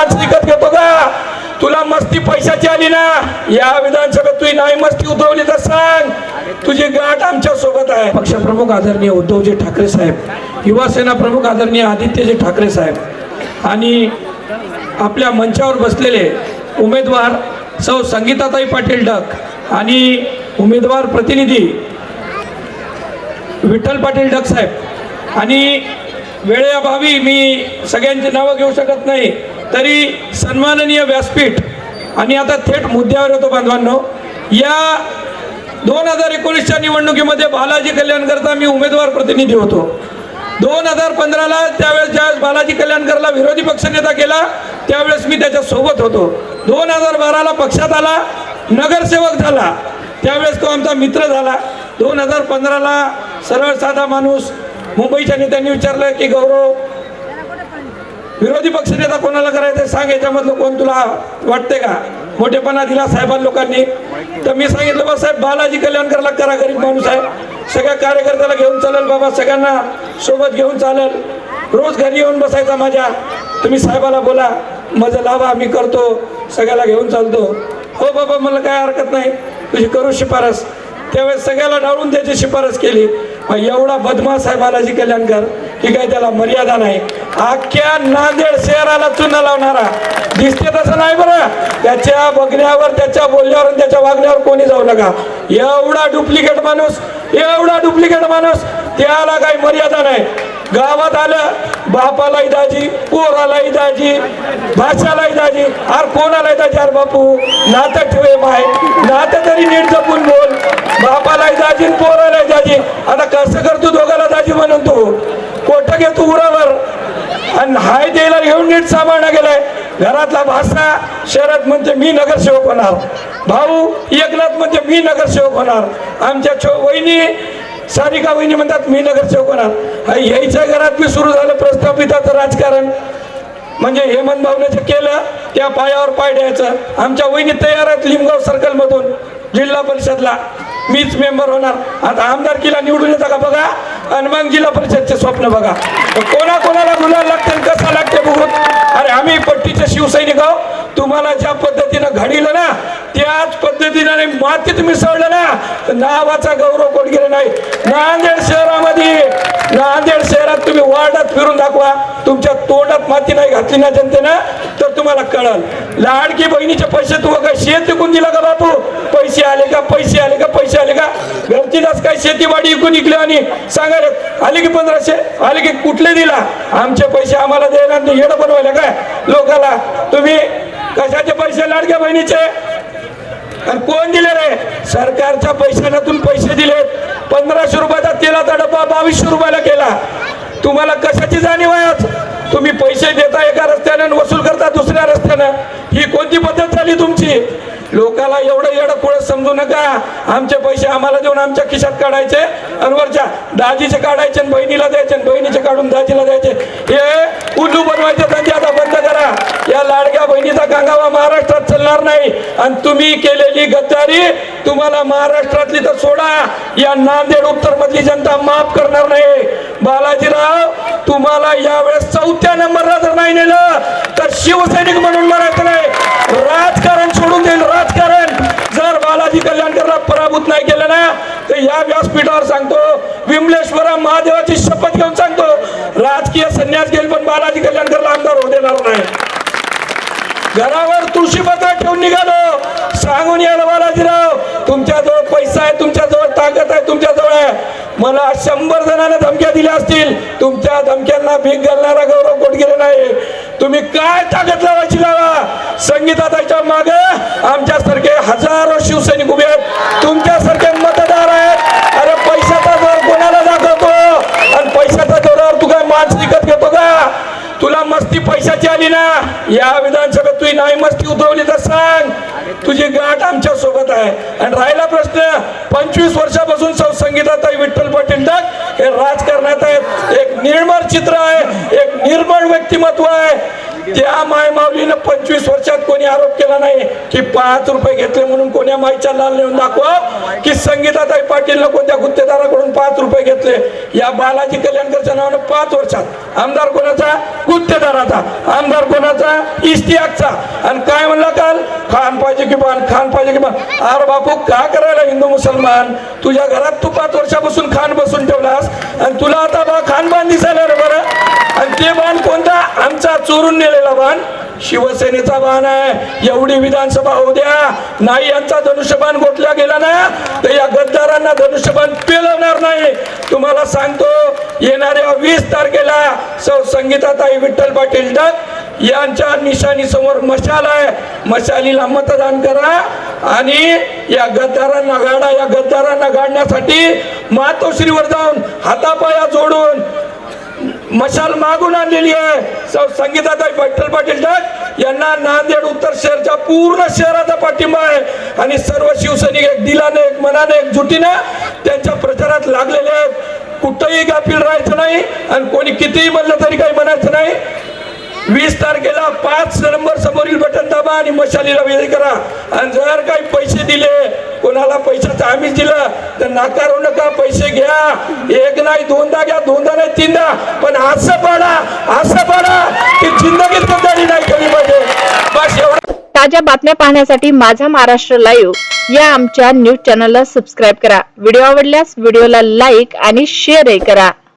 पाच विकत घेतो का तुला मस्ती पैशाची आली ना? या विधानसभेत तुझी नाही मस्ती उतरवली तर सांग. तुझी गाठ आमच्यासोबत आहे. पक्षप्रमुख आदरणीय उद्धवजी ठाकरे साहेब युवासेना प्रमुख आदरणीय आदित्यजी ठाकरे साहेब आणि आपल्या मंचावर बसलेले उमेदवार सौ संगीताताई पाटील डक आणि उमेदवार प्रतिनिधी विठ्ठल पाटील डक साहेब. आणि वेळेअभावी मी सगळ्यांची नावं घेऊ शकत नाही. तरी सन्माननीय व्यासपीठ आणि आता थेट मुद्द्यावर येतो बांधवांनो. या दोन हजार एकोणीसच्या निवडणुकीमध्ये बालाजी कल्याणकरता मी उमेदवार प्रतिनिधी होतो. दोन हजार पंधराला त्यावेळेस ज्यावेळेस बालाजी कल्याणकरला विरोधी पक्षनेता केला त्यावेळेस मी त्याच्या सोबत होतो. दोन हजार बाराला पक्षात आला नगरसेवक झाला त्यावेळेस तो आमचा मित्र झाला. दोन हजार पंधराला सरळ साधा माणूस मुंबईच्या नेत्यांनी विचारलं की गौरव विरोधी पक्षनेता कोणाला करायचं सांग याच्यामधलं कोण तुला वाटते का? मोठेपणा दिला साहेबां लोकांनी. तर मी सांगितलं बा साहेब बालाजी कल्याणकरला करा गरीब माणूस आहे. सगळ्या कार्यकर्त्याला घेऊन चालेल बाबा सगळ्यांना सोबत घेऊन चालेल. रोज घरी येऊन बसायचा माझ्या. तुम्ही साहेबाला बोला माझं लावा मी करतो सगळ्याला घेऊन चालतो. हो बाबा मला काय हरकत नाही. तुझी करू शिफारस. त्यावेळेस सगळ्याला डाळून त्याची शिफारस केली. मग एवढा बदमाश आहे बालाजी कल्याणकर. की काय त्याला मर्यादा नाही. अख्ख्या नांदेड शहराला चुना लावणारा. दिसते तसं नाही बरं. त्याच्या बघण्यावर त्याच्या बोलण्यावर आणि त्याच्या वागण्यावर कोणी जाऊ नका. एवढा डुप्लिकेट माणूस एवढा डुप्लिकेट माणूस त्याला काही मर्यादा नाही. गावात आलं बापालाही दाजी पोरालाही दाजी भाषालाही दाजी. अर कोणालाही दाजी? अर बापू नातं ठेवे माय. नातं तरी नीट जपून बोल. बापालाही दाजी आणि पोरालाही दाजी. आता कसं करतो दोघाला दाजी म्हणून तू कोट घेतो उरावर आणि हाय द्यायला घेऊन नीट सांभाळणं गेलाय. घरातला भाषा शहरात म्हणजे मी नगरसेवक होणार. भाऊ एकनाथ म्हणजे मी नगरसेवक होणार. आमच्या छो वहिनी सारिका वहिनी म्हणतात मी नगरसेवक होणार. यायच्या घरात मी सुरू झालं प्रस्थापिताचं राजकारण. म्हणजे हेमंत भावनेचं केलं त्या पायावर पाय द्यायचं. आमच्या वहिनी तयार आहेत लिमगाव सर्कलमधून जिल्हा परिषदला. मीच मेंबर होणार. आता आमदारकीला निवडून येतं का बघा? आणि मग जिल्हा परिषदचे स्वप्न बघा. कोणा कोणाला गुलाल लागते आणि कसा लागते बघून? अरे आम्ही पट्टीचे शिवसैनिक आहो. तुम्हाला ज्या पद्धतीनं घडीलं ना त्याच पद्धतीने मातीत मिसळलं ना तर नावाचा गौरव कोण गेला नाही? नांदेड शहरामध्ये नांदेड शहरात तुम्ही वार्डात फिरून दाखवा. तुमच्या तोंडात माती नाही घातली ना जनतेनं? तर तुम्हाला कळल. लाडकी बहिणीचे पैसे तुम्हाला काय शेत विकून दिला का बापू? पैसे आले का? पैसे आले का? पैसे आले का? घरचीलाच काय शेतीवाडी विकून विकले आणि सांगायला आले की पंधराशे? आले की कुठले दिला? आमचे पैसे आम्हाला द्यायला येणं बनवायला काय? लोकाला तुम्ही कशाचे पैसे लाडक्या बहिणीचे? आणि कोण दिले रे? सरकारच्या पैशातून पैसे दिलेत. पंधराशे रुपयाचा तेलाचा डब्बा बावीसशे रुपयाला केला. तुम्हाला कशाची जाणीव आहे आज? तुम्ही पैसे देता एका रस्त्याने आणि वसूल करता दुसऱ्या रस्त्यानं. ही कोणती पद्धत झाली तुमची? लोकाला एवढं एवढं पुढे समजू नका. आमचे पैसे आम्हाला देऊन आमच्या खिशात काढायचे आणि वरच्या दाजीचे काढायचे आणि बहिणीला द्यायचे आणि बहिणीचे काढून दाजीला द्यायचे. हे उल्लू बनवायचे म्हणजे त्यांची आता बंद करा. या लाडक्या बहिणीचा गांगावा महाराष्ट्रात चालणार नाही. आणि तुम्ही केलेली गद्दारी तुम्हाला महाराष्ट्रातली तर सोडा. या नांदेड उत्तर मधली जनता माफ करणार नाही. बालाजीराव तुम्हाला यावेळेस चौथ्या नंबरला जर नाही नेलं तर शिवसैनिक म्हणून म्हणायचं कल्याणकरला नाही केलं ना तर या व्यासपीठावर सांगतो विमलेश्वरा महादेवाची शपथ घेऊन सांगतो राजकीय संन्यास घेईल पण बालाजी कल्याणकरला आमदार होऊ देणार नाही. घरावर तुळशी पत्र ठेवून निघालो. सांगून यायला बालाजीराव तुमच्याजवळ पैसा आहे तुमच्याजवळ ताकद आहे तुमच्याजवळ आहे. मला शंभर जणांना धमक्या दिल्या असतील. तुमच्या धमक्यांना भीक घालणारा गौरव कोटगिरे नाही. तुम्ही काय ताकद लावायची लावा? संगीताच्या मागे आमच्यासारखे हजारो शिवसैनिक उभे आहेत. तुमच्यासारखे मतदार आहेत. अरे पैशाचा जोर कोणाला दाखवतो? आणि पैशाच्या जोरावर तू काय माणसं विकत घेतो का? तुला मस्ती पैशाची आली ना? या विधानसभेत तुझी नाही मस्ती उतरवली तर सांग. तुझी गाठ आमच्यासोबत आहे. आणि राहिला प्रश्न पंचवीस वर्षापासून संगीतात आहे विठ्ठल पाटील टाक हे राजकारणात आहेत. एक निर्मळ चित्र आहे एक निर्मळ व्यक्तिमत्व आहे. त्या माय माऊलीनं पंचवीस वर्षात कोणी आरोप केला नाही की पाच रुपये घेतले म्हणून कोण्या माईच्या लाल नेऊन दाखवा की संगीताताई पाटीलनं कोणत्या गुत्तेदाराकडून पाच रुपये घेतले? या बालाजी कल्याणकरच्या नावानं पाच वर्षात. आमदार कोणाचा? गुत्तेदाराचा. आमदार कोणाचा? इश्तियाकचा. आणि काय म्हणला काल? खान पाहिजे की बाण खान पाहिजे की बाण. अरे बापू का करायला हिंदू मुसलमान? तुझ्या घरात तू पाच वर्षापासून खान बसून ठेवलास आणि तुला आता बा खान बाण दिसायला रे बरं. आणि ते बाण कोणतं? आमचा चोरून नेलेला बाण शिवसेनेचा बाण आहे. एवढी विधानसभा होऊ द्या. नाही यांचा धनुष्यबाण गोठला गेला ना तर या गद्दारांना धनुष्यबाण पेलवणार नाही. तुम्हाला सांगतो येणाऱ्या वीस तारखेला सौ संगीताताई विठ्ठल पाटील डग यांच्या निशाणी समोर मशाल आहे. मशालीला मतदान करा आणि या गद्दारांना गाडा या गद्दारांना गाडण्यासाठी मातोश्रीवर जाऊन हातापाया जोडून मशाल मागून आणलेली आहे. संगीताताई विठ्ठल पाटील टाक यांना नांदेड उत्तर शहरच्या पूर्ण शहराचा पाठिंबा आहे. आणि सर्व शिवसैनिक एक दिलाने एक मनाने एक जुटीने त्यांच्या प्रचारात लागलेले आहेत. कुठंही गाफील राहायचं नाही आणि कोणी कितीही म्हणलं तरी काही म्हणायचं नाही. वीस तारखेला पाच नंबर समोर बटन आणि मशालीला विजय करा. आणि जर काही पैसे दिले कोणाला पैशाचं आम्हीच दिलं तर नाकारू नका पैसे घ्या. एक नाही दोनदा घ्या दोनदा नाही तीनदा. पण असं पाडा असं पाडा की जिंदगीत कोणत्याही नाही केली पाहिजे बस एवढं. ताज्या बातम्या पाहण्यासाठी माझा महाराष्ट्र लाईव्ह या आमच्या न्यूज चॅनलला सबस्क्राईब करा. व्हिडिओ आवडल्यास व्हिडिओला लाईक आणि शेअरही करा.